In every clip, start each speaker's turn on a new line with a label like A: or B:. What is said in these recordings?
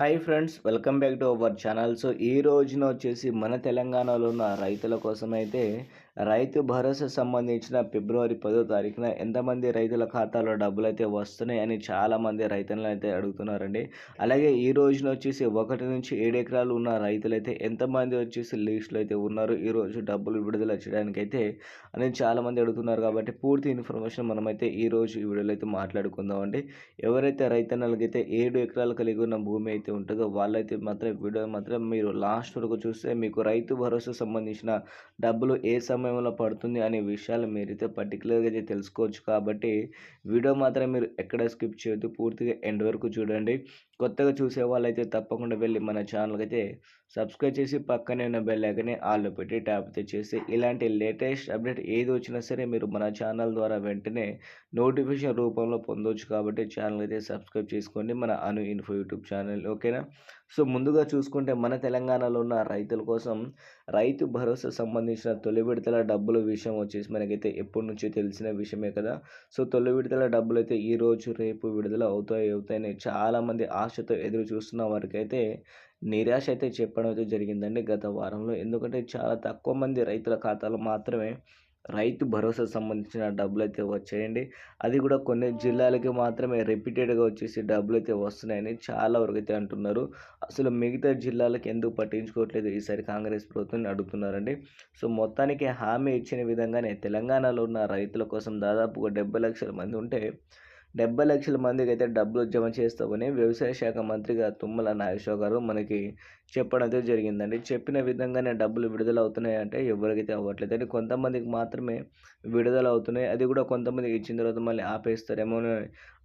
A: Hi friends welcome back to our channel. So ఈ రోజున వచ్చేసి మన తెలంగాణలో ఉన్న రైతుల కోసం అయితే రైతు భరోసా సంబంధించిన ఫిబ్రవరి పదో తారీఖున ఎంతమంది రైతుల ఖాతాలో డబ్బులు అయితే వస్తున్నాయి అని చాలామంది రైతులను అయితే అడుగుతున్నారండి. అలాగే ఈ రోజున వచ్చేసి ఒకటి నుంచి ఏడు ఎకరాలు ఉన్న రైతులు అయితే ఎంతమంది వచ్చేసి లిస్టులు అయితే ఉన్నారు? ఈ రోజు డబ్బులు విడుదల చేయడానికి అయితే అని చాలామంది అడుగుతున్నారు కాబట్టి పూర్తి ఇన్ఫర్మేషన్ మనమైతే ఈ రోజు ఈ వీడియోలో అయితే మాట్లాడుకుందాం అండి ఎవరైతే రైతన్నలకైతే ఏడు ఎకరాలు కలిగి ఉన్న భూమి అయితే ఉంటుందో వాళ్ళైతే మాత్రం వీడియో మాత్రం మీరు లాస్ట్ వరకు చూస్తే మీకు రైతు భరోసా సంబంధించిన డబ్బులు ఏ సమయంలో పడుతుంది అనే విషయాలు మీరైతే పర్టికులర్గా అయితే తెలుసుకోవచ్చు. కాబట్టి వీడియో మాత్రం మీరు ఎక్కడ స్కిప్ చేయొద్దు పూర్తిగా ఎండ్ వరకు చూడండి. కొత్తగా చూసే వాళ్ళైతే తప్పకుండా వెళ్ళి మన ఛానల్కి అయితే సబ్స్క్రైబ్ చేసి పక్కనే ఉన్న బెల్ ఐకనే ఆల్లో పెట్టి ట్యాప్ అయితే చేసి ఇలాంటి లేటెస్ట్ అప్డేట్ ఏది వచ్చినా సరే మీరు మన ఛానల్ ద్వారా వెంటనే నోటిఫికేషన్ రూపంలో పొందవచ్చు కాబట్టి ఛానల్ అయితే సబ్స్క్రైబ్ చేసుకోండి మన అను ఇన్ఫో యూట్యూబ్ ఛానల్ ఓకేనా? సో ముందుగా చూసుకుంటే మన తెలంగాణలో ఉన్న రైతుల కోసం రైతు భరోసా సంబంధించిన తొలి విడతల డబ్బుల విషయం వచ్చేసి మనకైతే ఎప్పటి నుంచో తెలిసిన విషయమే కదా. సో తొలి విడతల డబ్బులు అయితే ఈ రోజు రేపు విడుదల అవుతాయి అవుతాయని చాలామంది ఆశతో ఎదురు చూస్తున్న వారికైతే నిరాశ అయితే చెప్పడం అయితే జరిగిందండి గత వారంలో. ఎందుకంటే చాలా తక్కువ మంది రైతుల ఖాతాలు మాత్రమే రైతు భరోసా సంబంధించిన డబ్బులు అయితే వచ్చాయండి. అది కూడా కొన్ని జిల్లాలకి మాత్రమే రిపీటెడ్గా వచ్చేసి డబ్బులు అయితే వస్తున్నాయని చాలా వరకు అయితే అంటున్నారు. అసలు మిగతా జిల్లాలకు ఎందుకు పట్టించుకోవట్లేదు? ఈసారి కాంగ్రెస్ ప్రభుత్వాన్ని అడుగుతున్నారండి. సో మొత్తానికి హామీ ఇచ్చిన విధంగానే తెలంగాణలో ఉన్న రైతుల కోసం దాదాపుగా డెబ్బై లక్షల మంది ఉంటే డెబ్బై లక్షల మందికి అయితే డబ్బులు జమ చేస్తామని వ్యవసాయ శాఖ మంత్రిగా తుమ్మల నాగేశ్వర గారు మనకి చెప్పడం అయితే జరిగిందండి. చెప్పిన విధంగానే డబ్బులు విడుదల అవుతున్నాయంటే ఎవరికైతే అవ్వట్లేదు అండి కొంతమందికి మాత్రమే విడుదల అవుతున్నాయి అది కూడా కొంతమందికి ఇచ్చిన తర్వాత మళ్ళీ ఆపేస్తారేమో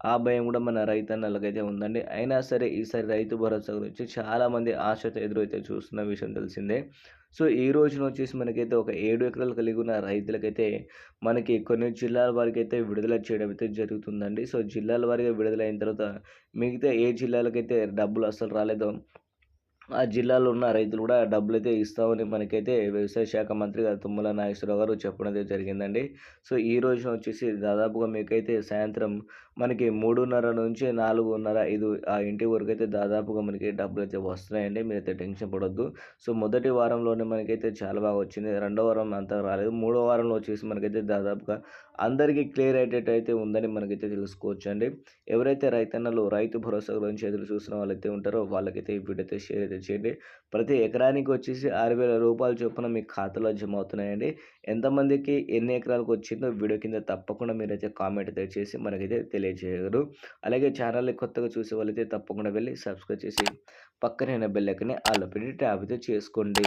A: ఆ భయం కూడా మన రైతన్నలకైతే ఉందండి. అయినా సరే ఈసారి రైతు భరోసా గురించి చాలామంది ఆశతో ఎదురైతే చూస్తున్న విషయం తెలిసిందే. సో ఈ రోజున వచ్చేసి మనకైతే ఒక ఏడు ఎకరాలు కలిగి ఉన్న రైతులకైతే మనకి కొన్ని జిల్లాల వారికి అయితే విడుదల చేయడం అయితే జరుగుతుందండి. సో జిల్లాల వారిగా విడుదలైన తర్వాత మిగతా ఏ జిల్లాలకైతే డబ్బులు అసలు రాలేదో ఆ జిల్లాలో ఉన్న రైతులు కూడా డబ్బులు అయితే ఇస్తామని మనకైతే వ్యవసాయ శాఖ మంత్రి గారు తుమ్మల నాగేశ్వరరావు గారు చెప్పడం అయితే జరిగిందండి. సో ఈ రోజున వచ్చేసి దాదాపుగా మీకైతే సాయంత్రం మనకి మూడున్నర నుంచి నాలుగున్నర ఐదు ఆ ఇంటి వరకు అయితే దాదాపుగా మనకి డబ్బులు అయితే వస్తున్నాయండి. మీరైతే టెన్షన్ పడొద్దు. సో మొదటి వారంలోనే మనకైతే చాలా బాగా వచ్చింది. రెండో వారం అంత రాలేదు. మూడో వారంలో వచ్చేసి మనకైతే దాదాపుగా అందరికీ క్లియర్ అయ్యేటట్టు అయితే ఉందని మనకైతే తెలుసుకోవచ్చు అండి ఎవరైతే రైతన్నలు రైతు భరోసా గురించి ఎదురు చూసిన వాళ్ళైతే ఉంటారో వాళ్ళకైతే ఈ వీడియో అయితే షేర్ అయితే చేయండి ప్రతి ఎకరానికి వచ్చేసి ఆరు వేల రూపాయల చొప్పున మీ ఖాతాలో జమ అవుతున్నాయండి ఎంతమందికి ఎన్ని ఎకరాలకు వచ్చిందో వీడియో కింద తప్పకుండా మీరైతే కామెంట్ అయితే చేసి మనకైతే తెలియజేయగలరు. అలాగే ఛానల్ని కొత్తగా చూసే వాళ్ళైతే తప్పకుండా వెళ్ళి సబ్స్క్రైబ్ చేసి పక్కనే బెల్ ఐకనే ఆల్ పెట్టి ట్యాప్ అయితే చేసుకోండి.